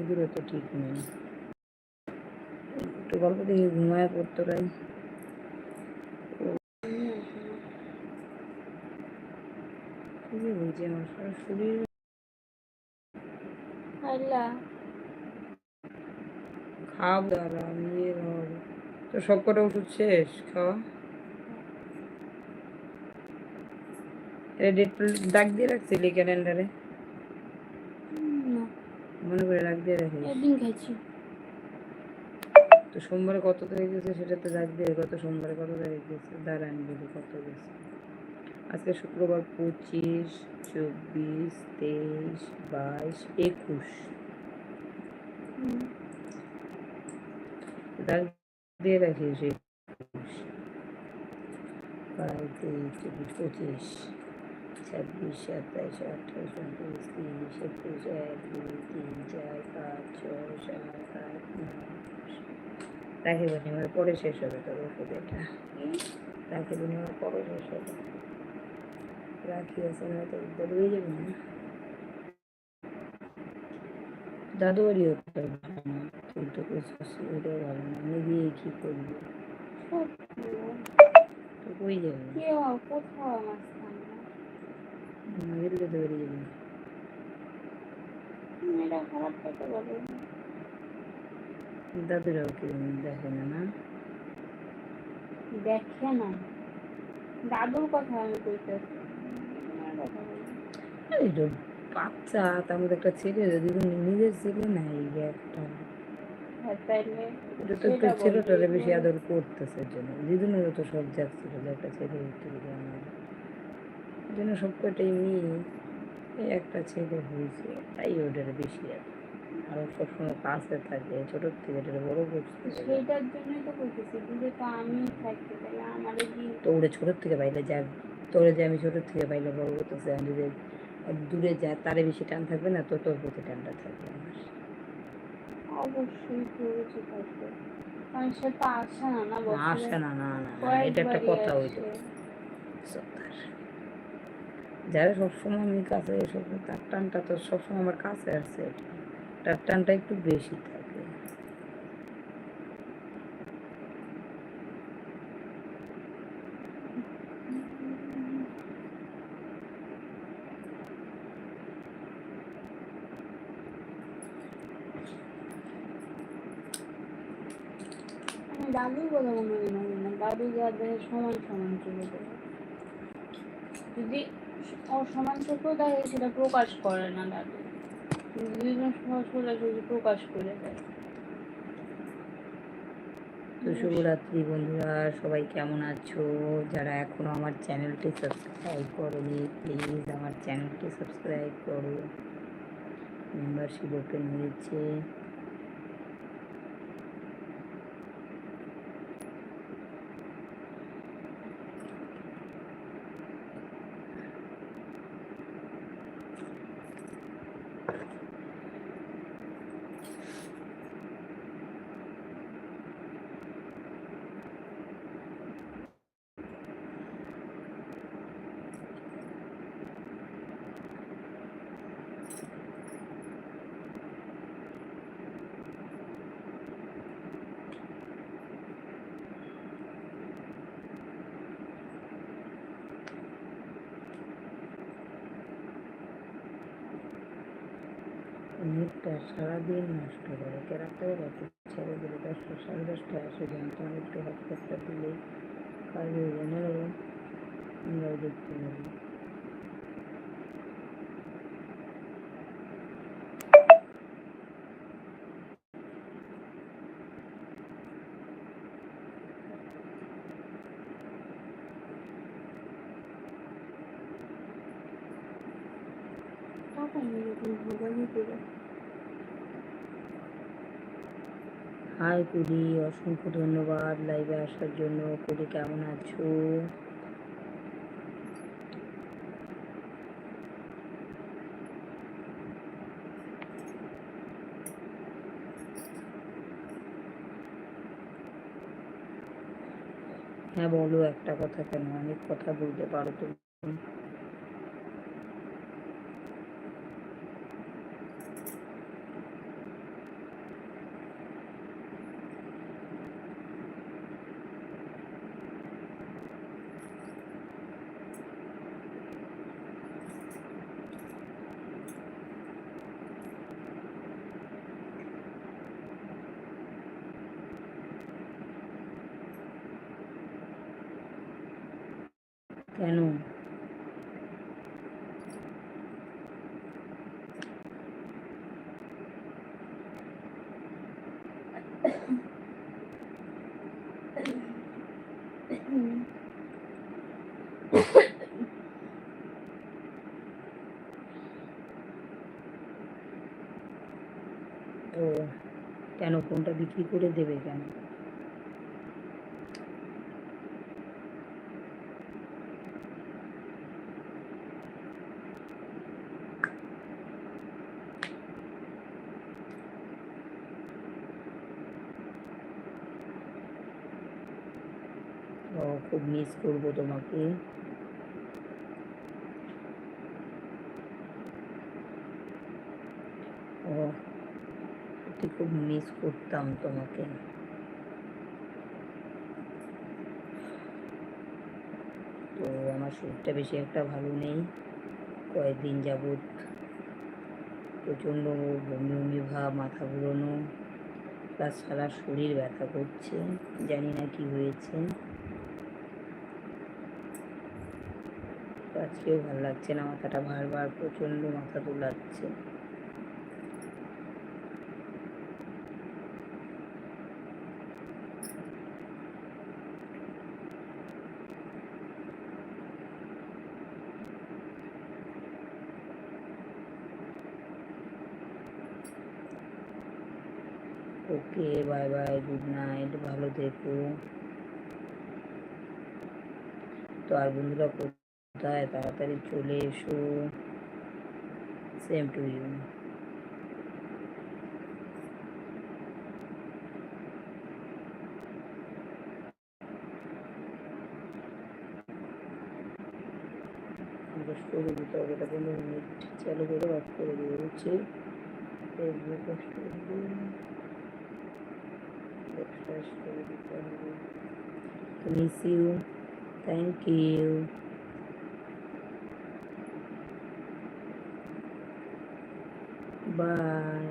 এগুলো তো ঠিক নেই। একটু গল্প দেখে ঘুমায় পড়তো রাই কি যে বলছি আমার সারা শরীর? আল্লাহ। খাব দাঁড়া ইয়ে হবে তো সব কটা ওষুধ শেষ? খাওয়া? ডেট ডাক দিয়ে রাখছিলি ক্যালেন্ডারে? মনে করে ডাক দিয়ে রাখিস একদিন খাইছি। তো সোমবারে কত তারিখ গেছে সেটা তো ডাক দিয়ে গত সোমবারে কত তারিখ গেছে? দাঁড়ান বলি কত গেছে। আজকে শুক্রবার পঁচিশ চব্বিশ তেইশ বাইশ একুশ। ডাক দিয়ে রাখিস একুশ। বাইশ তেইশ চব্বিশ পঁচিশ। ছাব্বিশ সাতাইশ আঠাশ উনত্রিশ তিরিশ একত্রিশ এক দুই তিন চার পাঁচ ছয় সাত আট নয় রাখি পূর্ণিমার পরে শেষ হবে তোর ওষুধ এটা রাখি পূর্ণিমার পরে শেষ হবে রাখি আছে না তো উদ্ধার হয়ে যাবে না দাদু বাড়ি হতে পারবে না তুই তো কইছিস ভালো না আমি গিয়ে কি করবি তো কই যাবে কে আর গেলে খারাপ দাদুরাও কি দেখে না না দেখে না দাদুর কথা আমি কইতেছি বাচ্চা তার মধ্যে একটা ছেলে যদি নিজের ছেলে নাই একটা এটা তো ছেলেটারে বেশি আদর করতেছে জন্য দিদুনেরও তো সব যাচ্ছিল যে একটা ছেলে আমার জন্য সব কটাই মেয়ে এই একটা ছেলে হয়েছে তাই ওটার বেশি আর আরও সবসময় কাছে থাকে ছোটোর থেকে এটা বড় করছে। সেইটার জন্যই তো কইতেছি দূরে তো আমি থাকতে তাহলে আমার তো ওরে ছোটোর থেকে পাইলে যা তোরে যে আমি ছোটোর থেকে পাইলে বড় করতেছে আমি যদি দূরে যায় তারে বেশি টান থাকবে না তো তোর প্রতি টানটা থাকবে আমার। অবশ্যই করেছি থাকবে কারণ সে তো আসে না না আসে না না না এটা একটা কথা হইতো। আসে। সত্তার। যারা সবসময় আমি কাছে সব তার টানটা তো সবসময় আমার কাছে আছে। তার টানটা একটু বেশি থাকে। দাদুর কথা মনে হয় না দাদু যাদের সমান সমান দেখে যদি অসমান দেখে সেটা প্রকাশ করে না দাদু। দুজন সোজাসুজি প্রকাশ করে দেয়। তো শুভরাত্রি বন্ধুরা, সবাই কেমন আছো? যারা এখনও আমার চ্যানেলটি সাবস্ক্রাইব করোনি প্লিজ আমার চ্যানেলটি সাবস্ক্রাইব করো। মেম্বারশিপ ওপেন হয়েছে। নেটটা সারাদিন নষ্ট করে। কে রাত্রেবেলা ছেড়ে দিলে দশটা সাড়ে দশটায় আসে যেন তোমার একটু হটস্পটটা দিলে কাজ হয়ে আমরাও দেখতে পারি। টাকা এরকম ভোগানি করে হাই কুড়ি অসংখ্য ধন্যবাদ লাইভে আসার জন্য। কুড়ি কেমন আছো? হ্যাঁ বলো একটা কথা কেন? অনেক কথা বলতে পারো তুমি। কেন? ও কেন কোনটা বিক্রি করে দেবে কেন ও খুব মিস করব তোমাকে। ও খুব মিস করতাম তোমাকে। তো আমার শরীরটা বেশি একটা ভালো নেই। কয়েকদিন যাবৎ প্রচণ্ড বমি বমি ভাব মাথা ঘুরোনো প্লাস সারা শরীর ব্যথা করছে। জানি না কি হয়েছে তো আজকেও ভালো লাগছে না, মাথাটা বারবার প্রচণ্ড মাথা দোলাচ্ছে। Okay bye bye good night ভালো থেকো। তো আর বন্ধুরা কোথায় তাড়াতাড়ি চলে এসো। সেম টু ইউ স্টোরি দিতে চালু করে অফ করে হচ্ছে Facebook miss you thank you bye